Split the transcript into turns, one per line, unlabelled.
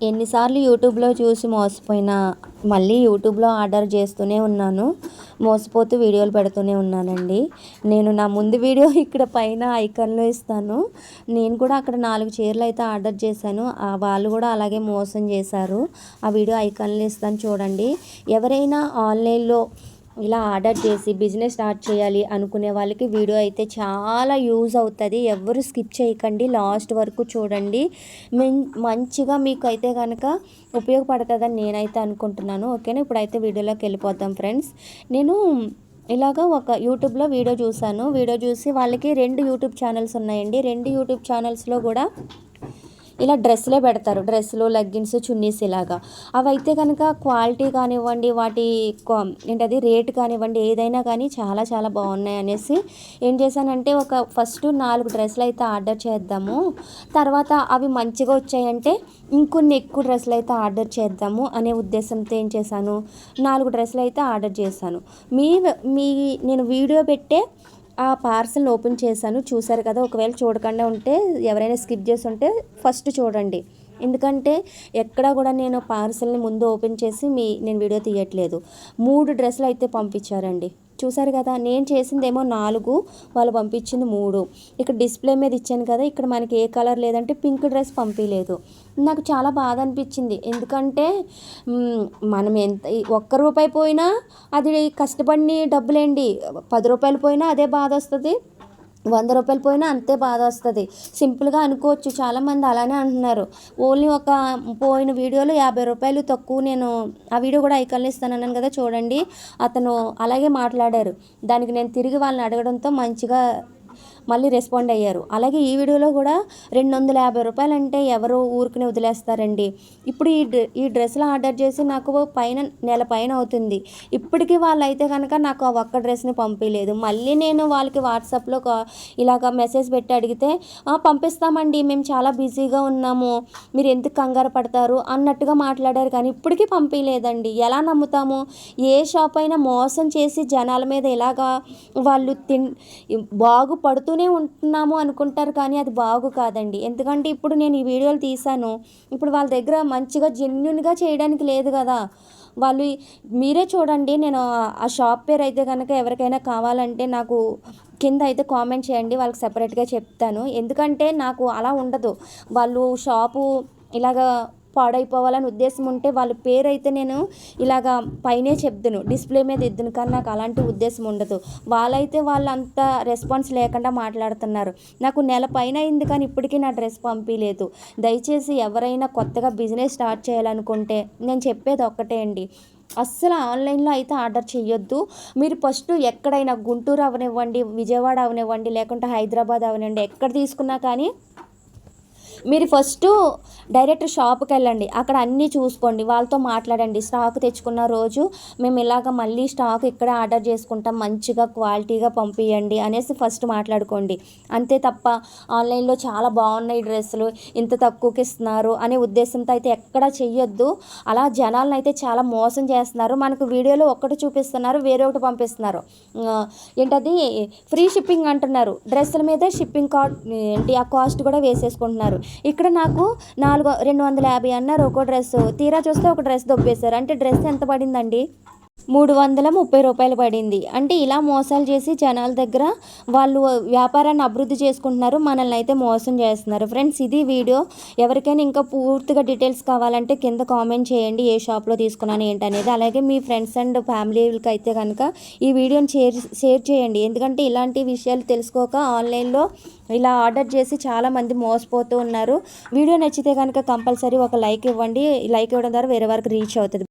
ఎన్నిసార్లు యూట్యూబ్లో చూసి మోసపోయినా మళ్ళీ యూట్యూబ్లో ఆర్డర్ చేస్తూనే ఉన్నాను. మోసపోతూ వీడియోలు పెడుతూనే ఉన్నానండి. నేను నా ముందు వీడియో ఇక్కడ పైన ఐకాన్లో ఇస్తాను. నేను కూడా అక్కడ నాలుగు చీరలు అయితే ఆర్డర్ చేశాను. ఆ వాళ్ళు కూడా అలాగే మోసం చేశారు. ఆ వీడియో ఐకాన్లో ఇస్తాను చూడండి. ఎవరైనా ఆన్లైన్లో ఇలా ఆర్డర్ చేసి బిజినెస్ స్టార్ట్ చేయాలి అనుకునే వాళ్ళకి వీడియో అయితే చాలా యూజ్ అవుతుంది. ఎవరు స్కిప్ చేయకండి. లాస్ట్ వరకు చూడండి. మంచిగా మీకు అయితే కనుక ఉపయోగపడుతుందని నేనైతే అనుకుంటున్నాను. ఓకేనా? ఇప్పుడైతే వీడియోలోకి వెళ్ళిపోతాం ఫ్రెండ్స్. నేను ఇలాగ ఒక యూట్యూబ్లో వీడియో చూశాను. వీడియో చూసి వాళ్ళకి రెండు యూట్యూబ్ ఛానల్స్ ఉన్నాయండి. రెండు యూట్యూబ్ ఛానల్స్లో కూడా ఇలా డ్రెస్లే పెడతారు. డ్రెస్సులు లెగ్గిన్స్ చున్నీస్ ఇలాగా. అవైతే కనుక క్వాలిటీ కానివ్వండి వాటి ఏంటది రేట్ కానివ్వండి ఏదైనా కానీ చాలా చాలా బాగున్నాయి అనేసి ఏం చేశానంటే ఒక ఫస్ట్ నాలుగు డ్రెస్సులు అయితే ఆర్డర్ చేద్దాము. తర్వాత అవి మంచిగా వచ్చాయంటే ఇంకొన్ని ఎక్కువ డ్రెస్సులు అయితే ఆర్డర్ చేద్దాము అనే ఉద్దేశంతో ఏం చేశాను? నాలుగు డ్రెస్సులు అయితే ఆర్డర్ చేశాను. మీ మీ నేను వీడియో పెట్టే ఆ పార్సల్ ఓపెన్ చేశాను. చూశారు కదా ఒకవేళ చూడకుండా ఉంటే ఎవరైనా స్కిప్ చేసి ఉంటే ఫస్ట్ చూడండి. ఎందుకంటే ఎక్కడా కూడా నేను పార్సల్ని ముందు ఓపెన్ చేసి మీ నేను వీడియో తీయట్లేదు. మూడు డ్రెస్సులు అయితే పంపించారండి. చూసారు కదా నేను చేసిందేమో నాలుగు వాళ్ళు పంపించింది మూడు. ఇక్కడ డిస్ప్లే మీద ఇచ్చాను కదా ఇక్కడ మనకి ఏ కలర్ లేదంటే పింక్ డ్రెస్ పంపించలేదు నాకు చాలా బాధ అనిపించింది. ఎందుకంటే మనం ఎంత ఒక్క రూపాయి పోయినా అది కష్టపడిన డబ్బులేండి. పది రూపాయలు పోయినా అదే బాధ వస్తుంది. వంద రూపాయలు పోయినా అంతే బాధ వస్తుంది సింపుల్గా అనుకోవచ్చు. చాలామంది అలానే అంటున్నారు. ఓన్లీ ఒక పోయిన వీడియోలో యాభై రూపాయలు తక్కువ నేను ఆ వీడియో కూడా ఐకాన్లో ఇస్తానన్నాను కదా చూడండి. అతను అలాగే మాట్లాడారు. దానికి నేను తిరిగి వాళ్ళని అడగడంతో మంచిగా మళ్ళీ రెస్పాండ్ అయ్యారు. అలాగే ఈ వీడియోలో కూడా రెండు వందల యాభై రూపాయలు అంటే ఎవరు ఊరికి వదిలేస్తారండి. ఇప్పుడు ఈ ఈ డ్రెస్లు ఆర్డర్ చేసి నాకు పైన నెల పైన అవుతుంది. ఇప్పటికీ వాళ్ళు అయితే కనుక నాకు ఆ ఒక్క డ్రెస్ని పంపించలేదు మళ్ళీ నేను వాళ్ళకి వాట్సాప్లో ఇలాగ మెసేజ్ పెట్టి అడిగితే పంపిస్తామండి. మేము చాలా బిజీగా ఉన్నాము. మీరు ఎందుకు కంగారు పడతారు? అన్నట్టుగా మాట్లాడారు. కానీ ఇప్పటికీ పంపించలేదండి ఎలా నమ్ముతాము? ఏ షాప్ అయినా మోసం చేసి జనాల మీద ఇలాగా వాళ్ళు తిన్ బాగుపడుతూ చేస్తూనే ఉంటున్నాము అనుకుంటారు కానీ అది బాగు కాదండి. ఎందుకంటే ఇప్పుడు నేను ఈ వీడియోలు తీశాను. ఇప్పుడు వాళ్ళ దగ్గర మంచిగా జెన్యున్గా చేయడానికి లేదు కదా. వాళ్ళు మీరే చూడండి. నేను ఆ షాప్ పేరు అయితే కనుక ఎవరికైనా కావాలంటే నాకు కింద అయితే కామెంట్ చేయండి. వాళ్ళకి సపరేట్గా చెప్తాను. ఎందుకంటే నాకు అలా ఉండదు. వాళ్ళు షాపు ఇలాగా పాడైపోవాలని ఉద్దేశం ఉంటే వాళ్ళ పేరు అయితే నేను ఇలాగా పైనే చెప్తాను డిస్ప్లే మీద ఇద్దును. కానీ నాకు అలాంటి ఉద్దేశం ఉండదు. వాళ్ళైతే వాళ్ళు అంత రెస్పాన్స్ లేకుండా మాట్లాడుతున్నారు. నాకు నెల పైన అయింది కానీ ఇప్పటికీ నా డ్రెస్ పంపించలేదు దయచేసి ఎవరైనా కొత్తగా బిజినెస్ స్టార్ట్ చేయాలనుకుంటే నేను చెప్పేది ఒక్కటే అండి. అస్సలు ఆన్లైన్లో అయితే ఆర్డర్ చేయొద్దు మీరు ఫస్ట్ ఎక్కడైనా గుంటూరు అవనివ్వండి విజయవాడ అవనివ్వండి లేకుంటే హైదరాబాద్ అవనివ్వండి ఎక్కడ తీసుకున్నా కానీ మీరు ఫస్ట్ డైరెక్ట్ షాప్కి వెళ్ళండి. అక్కడ అన్నీ చూసుకోండి. వాళ్ళతో మాట్లాడండి. స్టాక్ తెచ్చుకున్న రోజు మేము ఇలాగ మళ్ళీ స్టాక్ ఇక్కడ ఆర్డర్ చేసుకుంటాం. మంచిగా క్వాలిటీగా పంపించండి అనేసి ఫస్ట్ మాట్లాడుకోండి. అంతే తప్ప ఆన్లైన్లో చాలా బాగున్నాయి డ్రెస్సులు. ఇంత తక్కువకి ఇస్తున్నారు అనే ఉద్దేశంతో అయితే ఎక్కడ చెయ్యొద్దు. అలా జనాలను అయితే చాలా మోసం చేస్తున్నారు. మనకు వీడియోలో ఒక్కటి చూపిస్తున్నారు వేరే ఒకటి పంపిస్తున్నారు. ఏంటది? ఫ్రీ షిప్పింగ్ అంటున్నారు. డ్రెస్సుల మీద షిప్పింగ్ కా ఏంటి? ఆ కాస్ట్ కూడా వేసేసుకుంటున్నారు. ఇక్కడ నాకు నాలుగు రెండు వందల యాభై అన్నారు. ఒక డ్రెస్ తీరా చూస్తే ఒక డ్రెస్ దొబ్బేశారు. అంటే డ్రెస్ ఎంత పడిందండి? మూడు వందల ముప్పై రూపాయలు పడింది. అంటే ఇలా మోసాలు చేసి జనాల దగ్గర వాళ్ళు వ్యాపారాన్ని అభివృద్ధి చేసుకుంటున్నారు మనల్ని అయితే మోసం చేస్తున్నారు. ఫ్రెండ్స్ ఇది వీడియో. ఎవరికైనా ఇంకా పూర్తిగా డీటెయిల్స్ కావాలంటే కింద కామెంట్ చేయండి ఏ షాప్లో తీసుకున్నాను ఏంటనేది. అలాగే మీ ఫ్రెండ్స్ అండ్ ఫ్యామిలీకి అయితే కనుక ఈ వీడియోని షేర్ షేర్ చేయండి. ఎందుకంటే ఇలాంటి విషయాలు తెలుసుకోక ఆన్లైన్లో ఇలా ఆర్డర్ చేసి చాలామంది మోసపోతూ ఉన్నారు. వీడియో నచ్చితే కనుక కంపల్సరీ ఒక లైక్ ఇవ్వండి. లైక్ ఇవ్వడం ద్వారా వేరే వారికి రీచ్ అవుతుంది.